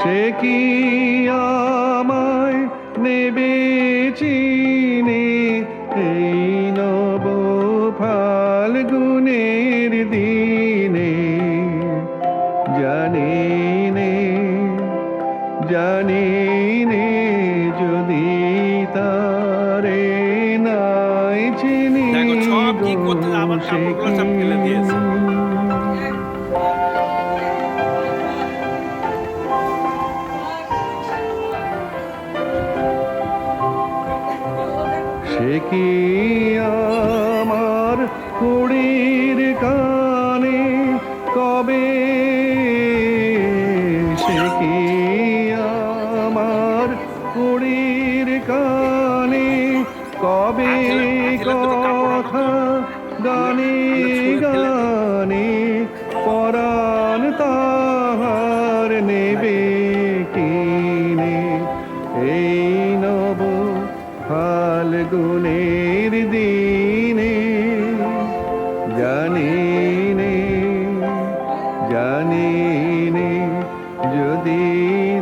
সে কি আমায় নেবে চিনে এই নব ফাল্গুনের দিনে জানি নে জানি নে যদি তারে নাই চিনি দেখো, সব কি করতে আমার সে কাপড়গুলো সব ফেলে দিয়েছে। কি? আমার কুড়ির কানে? কবে সে কি আমার কুড়ির কানে? কবে কথা গানে গানে পরাণ তাহার নেবে কিনে? এই নব ফাল্গুনের যদি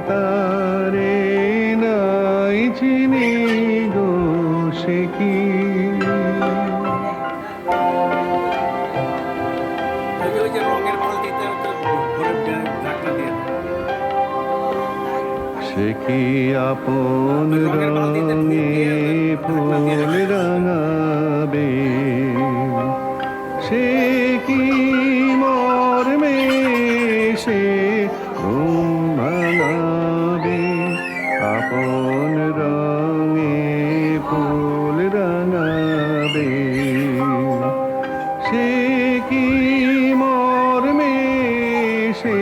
তারে নাই চিনি গো সে কি। সে কি আপন রঙে ফুল রাঙাবে? সে কি সে কি মর্মে সে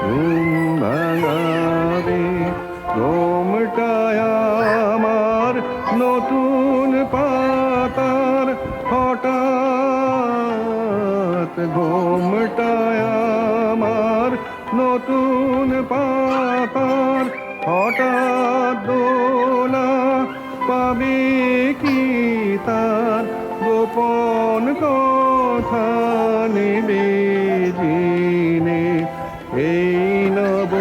ঘুম ভাঙাবে আমার নতুন পাতার হঠাৎ ঘুমটায় আমার নতুন পাতার হঠাৎ দোলা পাবে কি তার? গোপন কথা নেবে জিনে। এই নব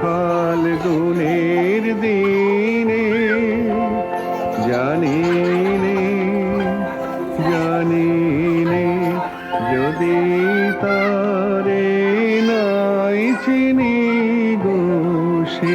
ফাল্গুনের দিনে জানি নে জানি নে, যদি তারে নাই চিনি গো সে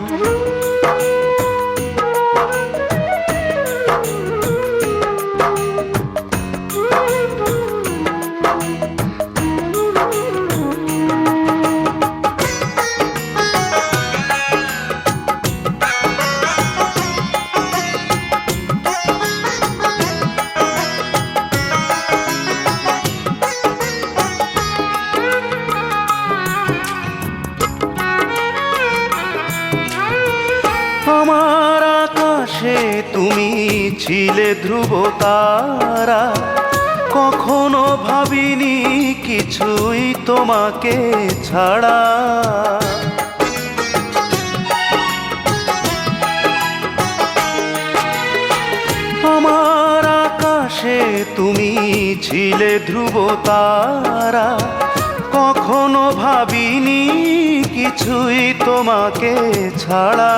আকাশে তুমি ছিলে ধ্রুব তারা কখনো ভাবিনি কিছুই তোমাকে ছাড়া। আমার আকাশে তুমি ছিলে ধ্রুব তারা কখনো ভাবিনি কিছুই তোমাকে ছাড়া।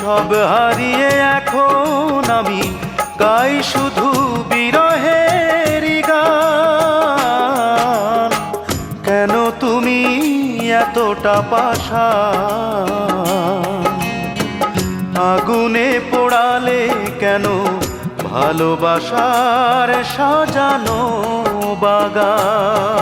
সব হারিয়ে এখন আমি গাই শুধু বিরহের গান। কেন তুমি এতটা পাশা আগুনে পোড়ালে কেন ভালোবাসার সাজানো বাগান?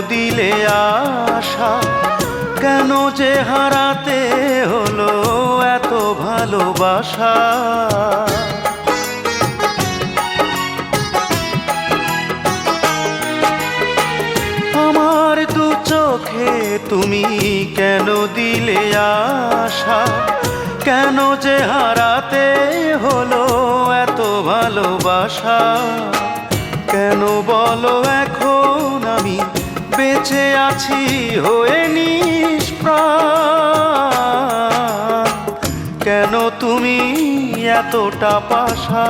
দিলে আশা, কেন যে হারাতে হলো এত ভালোবাসা? আমার দু চোখে তুমি কেন দিলে আশা? কেন যে হারাতে হলো এত ভালোবাসা? কেন বলো এখন আমি বেঁচে আছি হয়ে নিষ্প্রাণ কেন তুমি এতটা পাশা?